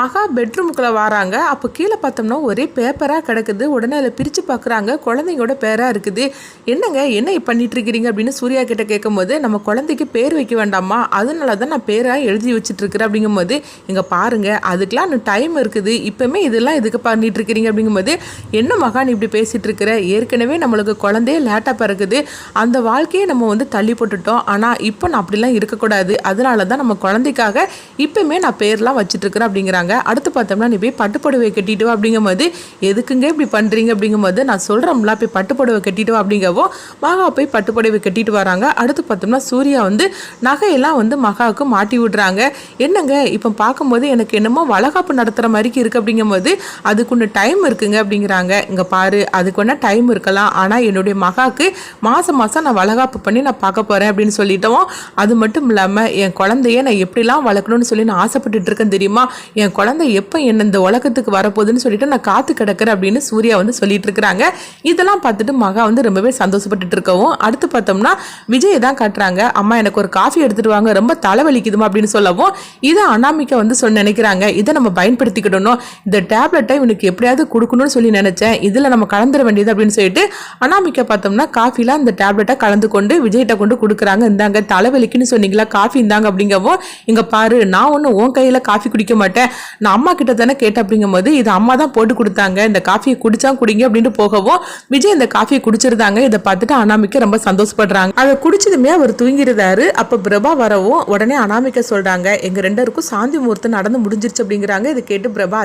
மகா பெட்ரூமுக்குள்ளே வராங்க. அப்போ கீழே பார்த்தோம்னா ஒரே பேப்பராக கிடக்குது. உடனே அதில் பிரித்து பார்க்குறாங்க குழந்தைங்களோட பேராக இருக்குது. என்னங்க என்ன பண்ணிட்டு இருக்கிறீங்க அப்படின்னு சூர்யா கிட்ட கேட்கும்போது நம்ம குழந்தைக்கு பேர் வைக்க வேண்டாமா? அதனால தான் நான் பேராக எழுதி வச்சிட்டுருக்குறேன் அப்படிங்கும்போது இங்கே பாருங்க அதுக்கெலாம் இன்னும் டைம் இருக்குது. இப்போமே இதெல்லாம் இதுக்கு பண்ணிட்டு இருக்கிறீங்க அப்படிங்கும்போது என்ன மகான் இப்படி பேசிகிட்டு இருக்கிற ஏற்கனவே நம்மளுக்கு குழந்தையே லேட்டாக பிறகுது அந்த வாழ்க்கையை நம்ம வந்து தள்ளி போட்டுட்டோம். ஆனால் இப்போ நான் அப்படிலாம் இருக்கக்கூடாது. அதனால தான் நம்ம குழந்தைக்காக இப்போமே நான் பேர்லாம் வச்சுட்டு இருக்கிறேன் சொல்கிறாங்க அடுத்து பார்த்தோம்னா நீ போய் பட்டுப்புடவை கட்டிட்டு வா அப்படிங்கும்போது எதுக்குங்க இப்படி பண்ணுறீங்க அப்படிங்கும்போது நான் சொல்கிறோம்ல போய் பட்டுப்புடவை கட்டிட்டு வா அப்படிங்கவோ மகா போய் பட்டுப்புடவை கட்டிட்டு வராங்க. அடுத்து பார்த்தோம்னா சூர்யா வந்து நகையெல்லாம் வந்து மகாவுக்கு மாட்டி விடுறாங்க. என்னங்க இப்போ பார்க்கும்போது எனக்கு என்னமோ வளகாப்பு நடத்துகிற மாதிரிக்கு இருக்குது அப்படிங்கும்போது அதுக்குன்னு டைம் இருக்குங்க அப்படிங்கிறாங்க. இங்கே பாரு அதுக்கு வேணால் டைம் இருக்கலாம். ஆனால் என்னுடைய மகாவுக்கு மாதம் மாதம் நான் வளகாப்பு பண்ணி நான் பார்க்க போகிறேன் அப்படின்னு சொல்லிட்டோம் அது மட்டும் இல்லாமல் என் குழந்தைய நான் எப்படிலாம் வளர்க்கணும்னு சொல்லி நான் ஆசைப்பட்டுட்டு இருக்கேன் தெரியுமா? என் குழந்தை எப்போ என்ன இந்த உலகத்துக்கு வரப்போகுதுன்னு சொல்லிட்டு நான் காத்து கிடக்கிறேன் அப்படின்னு சூர்யா வந்து சொல்லிட்டு இருக்கிறாங்க. இதெல்லாம் பார்த்துட்டு மகா வந்து ரொம்பவே சந்தோஷப்பட்டுட்டு இருக்கவும் அடுத்து பார்த்தோம்னா விஜய் தான் காட்டுறாங்க. அம்மா எனக்கு ஒரு காஃபி எடுத்துட்டு வாங்க ரொம்ப தலைவலிக்குதுமா அப்படின்னு சொல்லவும் இதை அனாமிக்கா வந்து சொல்ல நினைக்கிறாங்க. இதை நம்ம பயன்படுத்திக்கிடணும். இந்த டேப்லெட்டை இவனுக்கு எப்படியாவது கொடுக்கணும்னு சொல்லி நினைச்சேன். இதில் நம்ம கலந்துட வேண்டியது அப்படின்னு சொல்லிட்டு அனாமிக்கா பார்த்தோம்னா காஃபிலாம் அந்த டேப்லெட்டை கலந்து கொண்டு விஜய்கிட்ட கொண்டு கொடுக்குறாங்க. இந்தாங்க தலைவலிக்குன்னு சொன்னீங்களா காஃபி இந்தாங்க அப்படிங்கவும் இங்கே பாரு நான் ஒன்றும் உன் கையில் காஃபி குடிக்க மாட்டேன். நான் அம்மா கிட்ட தானே கேட்டேன் அப்படிங்கும்போது இது அம்மா தான் போட்டு கொடுத்தாங்க. இந்த காஃபியை குடிச்சா குடிங்க அப்படின்ட்டு போகவும் விஜய் இந்த காஃபியை குடிச்சிருந்தாங்க. இதை பார்த்துட்டு அனாமிக்க ரொம்ப சந்தோஷப்படுறாங்க. அதை குடிச்சதுமே அவர் தூங்கிருந்தாரு. அப்போ பிரபா வரவும் உடனே அனாமிக்க சொல்றாங்க எங்க ரெண்டருக்கும் சாந்தி முகூர்த்தம் நடந்து முடிஞ்சிருச்சு அப்படிங்கிறாங்க. இதை கேட்டு பிரபா